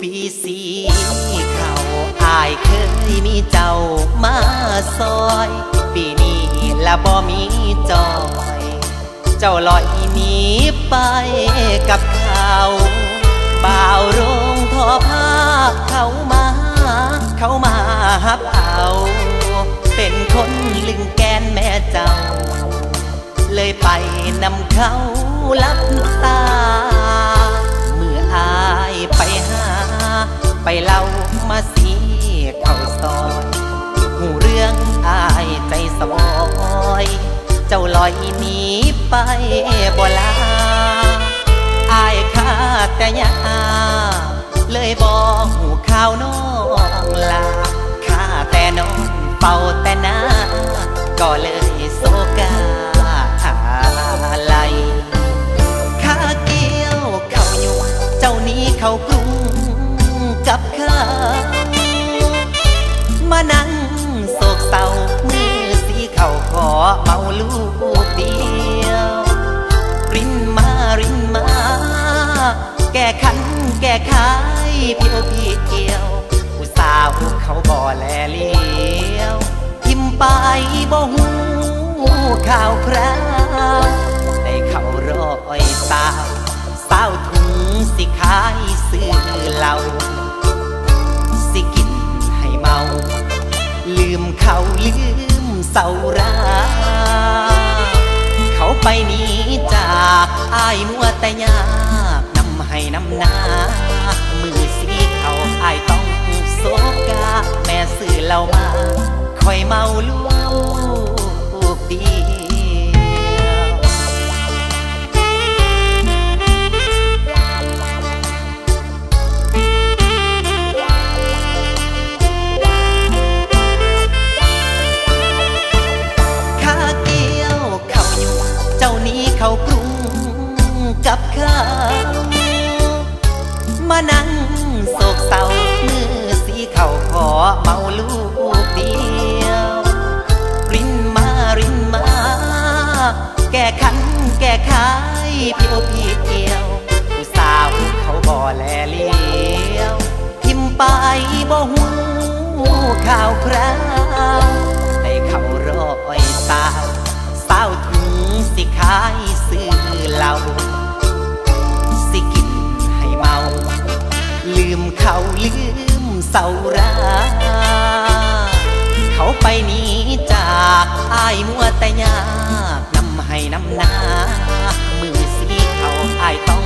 ปีสีเขาอายเคยมีเจ้ามาซอย ปีนี้ละบ่มีจอย เจ้าลอยหนีไปกับเขาบ่าวโรงทอผ้าเขามา เขามาฮับเอาเป็นคนลึงแกนแม่เจ้า เลยไปนำเขาลับ ไปบ่ลาอายข้าแต่ยาเลยบอกหูข่าวน้องลาข้าแต่นอนเฝ้าแต่น้าก็เลยโศกาอะไรข้าเกี่ยวเขาอยู่เจ้านี้เขากรุงกับข้ามานั่งโศกเศร้ามือสีเขาขอเมาลูก ก้ขันแก้ไขพียวเพีเกี่ยวผู้สาวเขาบ่อแลเลี้ยวทิมไปบ่หูข่าวคราวได้เขารอยสาวสาวถุงสิขายซื้อเหล้าสิกินให้เมา ลืมเขาลืมเศร้าราเขาไปนี้จากอายมัวแต่ยาำให้น้ำหนามือสีเขาอายต้องโศกา แม่ซื้อเรามาคอยเมาลูกเดียวข้าเกี่ยวเขาอยู่เจ้านี้เขากรุงกับข้า มานั่งโศกเศร้ามือสีเขาขอเมาลูกเดียว รินมารินมา แก้ขันแก้ไขเพียวเพีเกียวผู้สาวเขาบ่แลเลี้ยว ทิมไปบ่หูข่าวคราว เศร้ารา เขาไปหนี้จากอายมัวแต่ยากนำให้นำหนา มือสีเขาอายต้อง